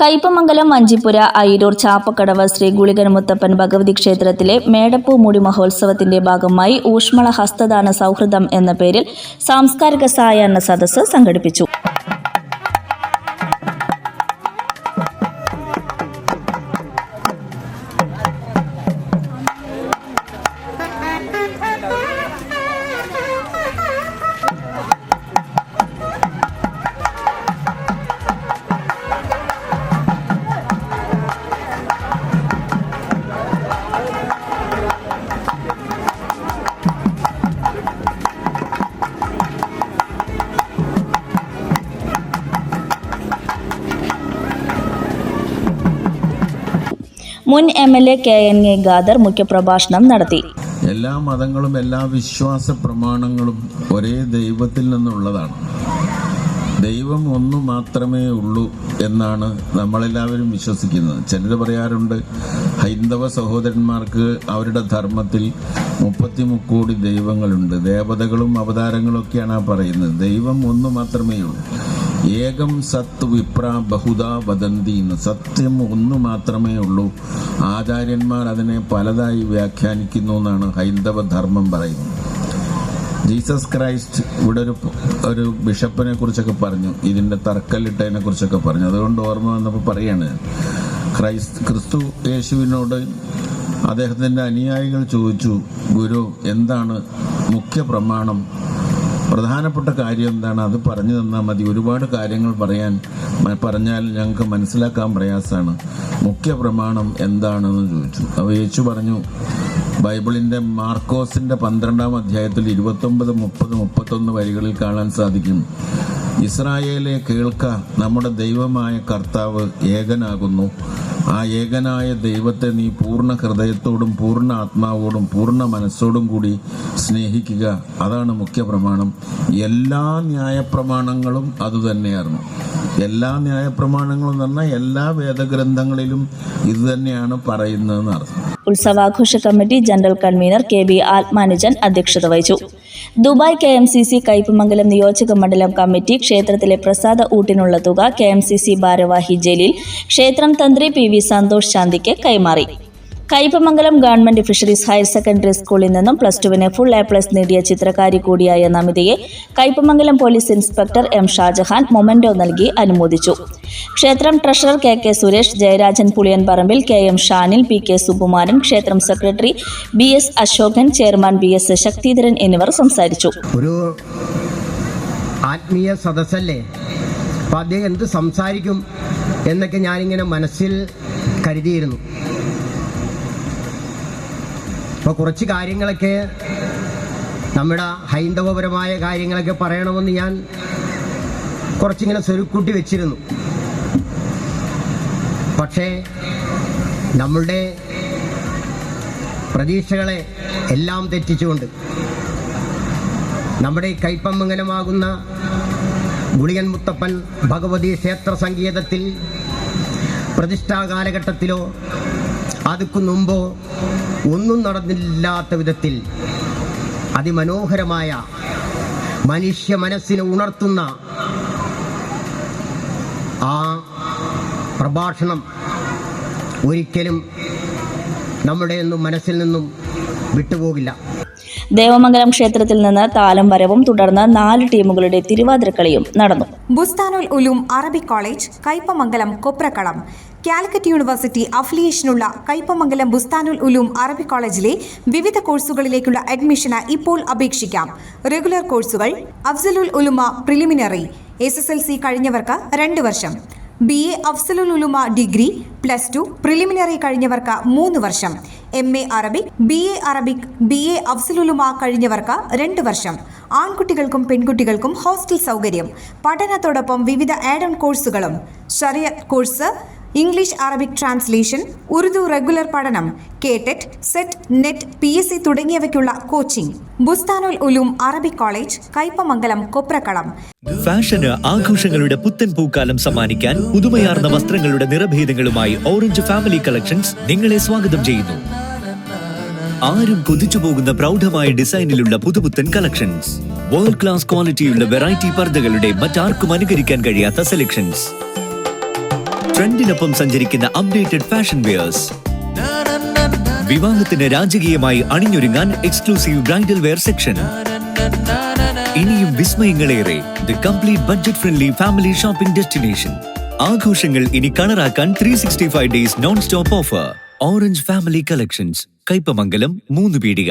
കയ്പമംഗലം വഞ്ചിപ്പുര അയിരൂർ ചാപ്പക്കടവ് ശ്രീ ഗുളികൻ മുത്തപ്പൻ ഭഗവതി ക്ഷേത്രത്തിലെ മേടപ്പൂ മുടി മഹോത്സവത്തിന്റെ ഭാഗമായി ഊഷ്മള ഹസ്തദാന സൗഹൃദം എന്ന പേരിൽ സാംസ്കാരിക സായാഹ്ന സദസ്സ് സംഘടിപ്പിച്ചു. മുൻ M L A K N A Khader മുഖ്യപ്രഭാഷണം നടത്തി. എല്ലാ മതങ്ങളും എല്ലാ വിശ്വാസ പ്രമാണങ്ങളും ഒരേ ദൈവത്തിൽ നിന്നുള്ളതാണ്. ദൈവം ഒന്ന് മാത്രമേ ഉള്ളൂ എന്നാണ് നമ്മളെല്ലാവരും വിശ്വസിക്കുന്നത്. ചിലർ പറയാറുണ്ട് ഹൈന്ദവ സഹോദരന്മാർക്ക് അവരുടെ ധർമ്മത്തിൽ മുപ്പത്തി മുക്കോടി ദൈവങ്ങളുണ്ട്. ദേവതകളും അവതാരങ്ങളും ഒക്കെയാണ് ആ പറയുന്നത്. ദൈവം ഒന്ന് മാത്രമേ ഉള്ളൂ. ഏകം സത്ത് വിപ്ര ബഹുദ വദന്തി എന്ന് സത്യം ഒന്ന് മാത്രമേ ഉള്ളൂ. ആചാര്യന്മാർ അതിനെ പലതായി വ്യാഖ്യാനിക്കുന്നു എന്നാണ് ഹൈന്ദവ ധർമ്മം പറയുന്നത്. ജീസസ് ക്രൈസ്റ്റ് ഇവിടെ ഒരു ഒരു ബിഷപ്പിനെ കുറിച്ചൊക്കെ പറഞ്ഞു. ഇതിന്റെ തർക്കല്ലിട്ടതിനെ കുറിച്ചൊക്കെ പറഞ്ഞു. അതുകൊണ്ട് ഓർമ്മ വന്നപ്പോൾ പറയാണ് ക്രൈസ്റ്റ് ക്രിസ്തു യേശുവിനോട് അദ്ദേഹത്തിന്റെ അനുയായികൾ ചോദിച്ചു ഗുരു എന്താണ് മുഖ്യ പ്രമാണം പ്രധാനപ്പെട്ട കാര്യം എന്താണ്? അത് പറഞ്ഞു തന്നാൽ മതി. ഒരുപാട് കാര്യങ്ങൾ പറയാൻ പറഞ്ഞാൽ ഞങ്ങൾക്ക് മനസ്സിലാക്കാൻ പ്രയാസമാണ് മുഖ്യ പ്രമാണം എന്താണെന്ന് ചോദിച്ചു. അപ്പോൾ യേശു പറഞ്ഞു ബൈബിളിന്റെ മാർക്കോസിന്റെ പന്ത്രണ്ടാം അധ്യായത്തിൽ ഇരുപത്തൊമ്പത് മുപ്പത് മുപ്പത്തൊന്ന് വരികളിൽ കാണാൻ സാധിക്കും. ഇസ്രായേലെ കേൾക്ക നമ്മുടെ ദൈവമായ കർത്താവ് ഏകനാകുന്നു. ആ ഏകനായ ദൈവത്തെ നീ പൂർണ ഹൃദയത്തോടും പൂർണ ആത്മാവോടും പൂർണ മനസ്സോടും കൂടി സ്നേഹിക്കുക. അതാണ് മുഖ്യ പ്രമാണം. എല്ലാ ന്യായപ്രമാണങ്ങളും അതുതന്നെയായിരുന്നു എല്ലാ ന്യായപ്രമാണങ്ങളും എന്ന് പറഞ്ഞാൽ എല്ലാ വേദഗ്രന്ഥങ്ങളിലും ഇത് തന്നെയാണ് പറയുന്നതെന്ന് അർത്ഥം. ഉത്സവാഘോഷ committee general convener K B Athmanujan അധ്യക്ഷത വഹിച്ചു. Dubai K M C C Kaipamangalam നിയോജക മണ്ഡലം കമ്മിറ്റി ക്ഷേത്രത്തിലെ പ്രസാദ ഊട്ടിനുള്ള തുക കെ എം സി സി ഭാരവാഹി ജലീൽ ക്ഷേത്രം തന്ത്രി പി വി സന്തോഷ് ശാന്തിക്ക് കൈമാറി. Kaipamangalam government fisheries higher secondary സ്കൂളിൽ നിന്നും പ്ലസ് ടുവിന് ഫുൾ എ പ്ലസ് നേടിയ ചിത്രകാരി കൂടിയായ നമിതയെ Kaipamangalam police inspector M Shajahan memento നൽകി അനുമോദിച്ചു. ക്ഷേത്രം treasurer K K Suresh Jayarajan Puliyanparambil K M Shanil P K Sukumaran ക്ഷേത്രം secretary B S Ashokan chairman B S Sakthidharan എന്നിവർ സംസാരിച്ചു. ഒരു ആത്മീയ സദസ്സല്ലേ? അദ്ദേഹം എന്ത് സംസാരിക്കും എന്നൊക്കെ ഞാനിങ്ങനെ മനസ്സിൽ കരുതിയിരുന്നു. അപ്പോൾ കുറച്ച് കാര്യങ്ങളൊക്കെ നമ്മുടെ ഹൈന്ദവപരമായ കാര്യങ്ങളൊക്കെ പറയണമെന്ന് ഞാൻ കുറച്ചിങ്ങനെ സ്വരുക്കൂട്ടി വെച്ചിരുന്നു. പക്ഷേ നമ്മളുടെ പ്രതീക്ഷകളെ എല്ലാം തെറ്റിച്ചുകൊണ്ട് നമ്മുടെ കൈപ്പമംഗലമാകുന്ന ഗുളികൻ മുത്തപ്പൻ ഭഗവതി ക്ഷേത്ര സംഗീതത്തിൽ പ്രതിഷ്ഠാ കാലഘട്ടത്തിലോ അതുക്കു മുമ്പോ ഒന്നും നടന്നില്ലാത്ത വിധത്തിൽ അതിമനോഹരമായ മനുഷ്യ മനസ്സിനെ ഉണർത്തുന്ന ആ പ്രഭാഷണം ഒരിക്കലും നമ്മുടെ ഒന്നും മനസ്സിൽ നിന്നും വിട്ടുപോകില്ല. ദേവമംഗലം ക്ഷേത്രത്തിൽ നിന്ന് താലം വരവും തുടർന്ന് നാല് ടീമുകളുടെ തിരുവാതിരക്കളിയും നടന്നു. Bustanul Uloom Arabi college Kaipamangalam Koprakkalam Calicut university അഫിലിയേഷനുള്ള Kaipamangalam Bustanul Uloom Arabi കോളേജിലെ വിവിധ കോഴ്സുകളിലേക്കുള്ള അഡ്മിഷന് ഇപ്പോൾ അപേക്ഷിക്കാം. റെഗുലർ കോഴ്സുകൾ Afzalul Ulama preliminary S S L C കഴിഞ്ഞവർക്ക് രണ്ട് വർഷം. B A Afzalul Ulama degree plus two preliminary കഴിഞ്ഞവർക്ക് മൂന്ന് വർഷം. M A Arabic B A Arabic B A Afzalululama കഴിഞ്ഞവർക്ക് രണ്ട് വർഷം. ആൺകുട്ടികൾക്കും പെൺകുട്ടികൾക്കും ഹോസ്റ്റൽ സൗകര്യം. പഠനത്തോടൊപ്പം വിവിധ ആഡ് ഓൺ കോഴ്സുകളും ഷറിയ course English Arabic translation Urdu regular പഠനം KTET SET NET P S C തുടങ്ങിയവയ്ക്കുള്ള coaching. Busthanul Uloom Arabic college Kaipamangalam Koprakkalam. ഫാഷന് ആഘോഷങ്ങളുടെ പുത്തൻ പൂക്കാലം സമ്മാനിക്കാൻ പുതുമയാർന്ന വസ്ത്രങ്ങളുടെ നിറഭേദങ്ങളുമായി ഓറഞ്ച് ഫാമിലി കളക്ഷൻസ് നിങ്ങളെ സ്വാഗതം ചെയ്യുന്നു. ആരും കൊതിച്ചു പോകുന്ന പ്രൗഢമായ ഡിസൈനിലുള്ള പുതുപുത്തൻ കളക്ഷൻസ്. വേൾഡ് ക്ലാസ് ക്വാളിറ്റിയുള്ള വെറൈറ്റി പർദ്ദകളുടെ മറ്റാർക്കും അനുകരിക്കാൻ കഴിയാത്ത സെലക്ഷൻസ് ട്രെൻഡിനൊപ്പം സഞ്ചരിക്കുന്ന അപ്ഡേറ്റഡ് ഫാഷൻ വെയേഴ്സ് വിവാഹത്തിന് രാജകീയമായി അണിഞ്ഞൊരുങ്ങാൻ എക്സ്ക്ലൂസീവ് ബ്രൈഡൽ വെയർ സെക്ഷൻ ഇനിയും വിസ്മയങ്ങളേറെ the complete budget friendly family shopping destination ആഘോഷങ്ങൾ ഇനി കളറാക്കാൻ three sixty five days non stop offer orange family collections Kaipamangalam മൂന്ന് പീടിക.